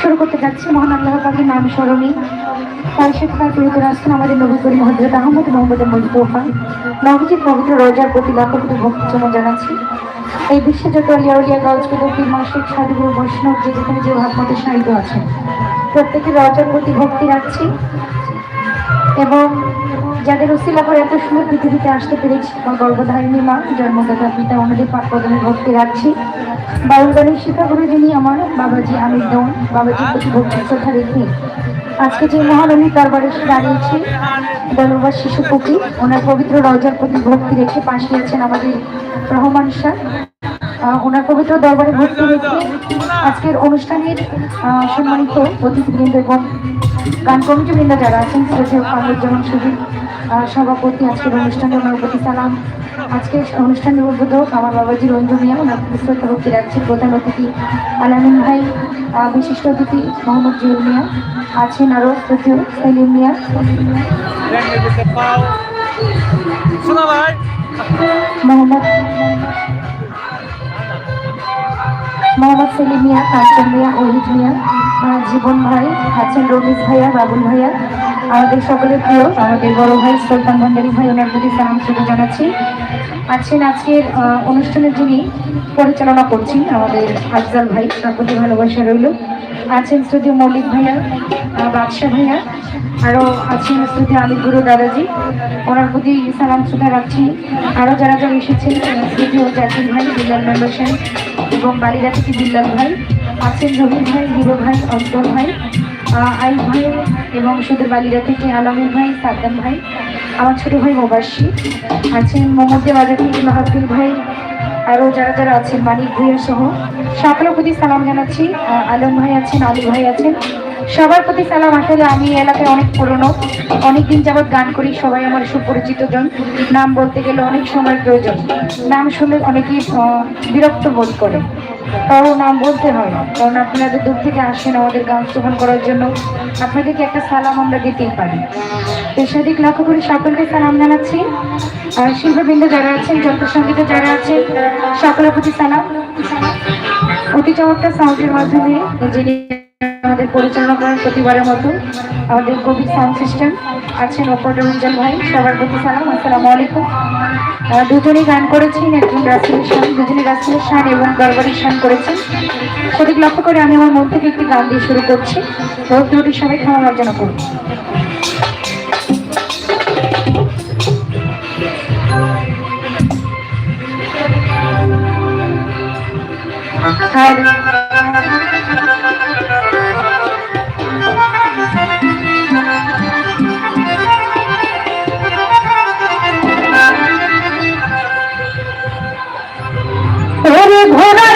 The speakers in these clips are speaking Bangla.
শুরু করতে যাচ্ছি, মহান আল্লাহ পাখির নাম স্মরণে। তার সেখানে পীড়িত আমাদের নবী করি হজরত আহমদ মোহাম্মদ মুস্তফা নবীজির পবিত্র রোজার প্রতি লাখপতি ভক্তিজন্য জানাচ্ছি। এই বিশ্বে যত অলিয়া অলিয়া গল্পগুলোকে মাসিক সাধুগুরু, বৈষ্ণব, যে যেখানে যে ভাবমতে সাহিত্য আছে, প্রত্যেকের রজার প্রতি ভক্তি রাখছি। এবং যাদের উসিলা করে এত সুন্দর পৃথিবীতে আসতে পেরেছি আমার গর্ভধারিণী মা জন্মদাতা পিতা ওনাদের পাক পদমে ভক্তি রাখছি। গানের শিক্ষাগুরু যিনি আমার বাবাজি আমির দৌন বাবাজির প্রতি ভক্তি শ্রদ্ধা রেখে আজকে যে মহানবী দরবারে এসে দাঁড়িয়েছি দলবাস শিশু পুকি ওনার পবিত্র রজার প্রতি ভক্তি রেখে পাশে আছেন আমাদের রহমান শাহ ওনার পবিত্র দরবারে ভর্তি রেখে আজকের অনুষ্ঠানের সম্মানিত অতিথিবৃন্দ এবং গান কমিটিবৃন্দ যারা আছেন শ্রদ্ধেয় কামরুজ্জামান সুদীপ আহ, সভাপতি আজকের অনুষ্ঠানে ওনার সালাম। আজকের অনুষ্ঠানের উদ্বোধক আমার বাবাজি রঞ্জু মিয়া প্রতি শ্রদ্ধা ভক্তি রাখছি প্রধান অতিথি আলামিন ভাই বিশিষ্ট অতিথি মোহাম্মদ জুয়েল মিয়া আছেন আরও শ্রদ্ধেয় সেলিম মিয়া। মোহাম্মদ মোহাম্মদ সেলিম মিয়া কাঞ্চন মিয়া অহিত মিয়া জীবন ভাই আছেন রমিজ ভাইয়া বাবুল ভাইয়া। আমাদের সকলের প্রিয় আমাদের বড় ভাই সুলতান ভান্ডারি ভাই, ওনার প্রতি সালাম শুরু জানাচ্ছি। আছেন আজকের অনুষ্ঠানের যিনি পরিচালনা করছেন আমাদের আফজাল ভাই, তার প্রতি ভালোবাসা রইল। আছেন শ্রুতি মৌলিক ভাইয়া বাদশা ভাইয়া আরও আছেন শ্রুতি আলিপ গুরু দাদাজি। ওনার প্রতি সালাম শ্রদ্ধা রাখছি। আরও যারা যারা এসেছেন শ্রুতি ও জাকির ভাই, বিল্লাল মেম্বার এবং বালিরা থেকে বিল্লাল ভাই। আছেন রবির ভাই, হিরো ভাই, অন্তর ভাই। আইব ভাই এবং শুধু বালিরা থেকে আলমের ভাই, সাদ্দাম ভাই, আমার ছোট ভাই মোবাসী আছেন মোহাম্মদ বাজার থেকে মাহাতুল ভাই, আরও যারা যারা আছেন, মানিক ভাইয়ের সহ সকলের প্রতি সালাম জানাচ্ছি। আলম ভাই আছেন, আলী ভাই আছেন। সবার প্রতি সালাম। আসলে আমি এলাকায় অনেক পুরনো অনেক দিন যাবৎ গান করি, সবাই আমার সুপরিচিত জন। নাম বলতে গেলে অনেক সময় প্রয়োজন। নাম শুনলে অনেকেই বিরক্ত বোধ করে। তাও নাম বলতে হয় না। কারণ আপনারা দূর থেকে আসেন আমাদের গান শ্রবণ করার জন্য, আপনাদেরকে একটা সালাম আমরা দিতেই পারি। পেশাদিক লক্ষ্য করে সকলকে সালাম জানাচ্ছি। আর শিল্পবৃন্দ যারা আছেন যন্ত্রসঙ্গীতে যারা আছেন, সকলের প্রতি সালাম। অতি চমৎকার সাউন্ডের মাধ্যমে যিনি আমাদের পরিচালনা করেন প্রতিবারের মতো আমাদের কবি সাউন্ড সিস্টেম আছেন অপর রঞ্জন ভাই, সবার প্রতি সালাম, আসসালামু আলাইকুম। দুজনেই গান করেছেন, একজন রাসিলের শান দুজনে রাসিলের শান এবং গরবারির শান করেছেন। সঠিক লক্ষ্য করে আমি আমার মন থেকে একটি গান দিয়ে শুরু করছি। ভোট দুটি সবাই ক্ষমা মার্জনা করুন আর ওরে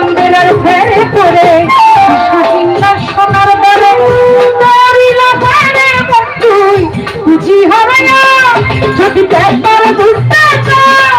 কান্দেরার ফেরে পরে স্বাধীনতা সোনার বলে মরিলা তুই হবে না যদি ব্যাপার ঘুরতে চাও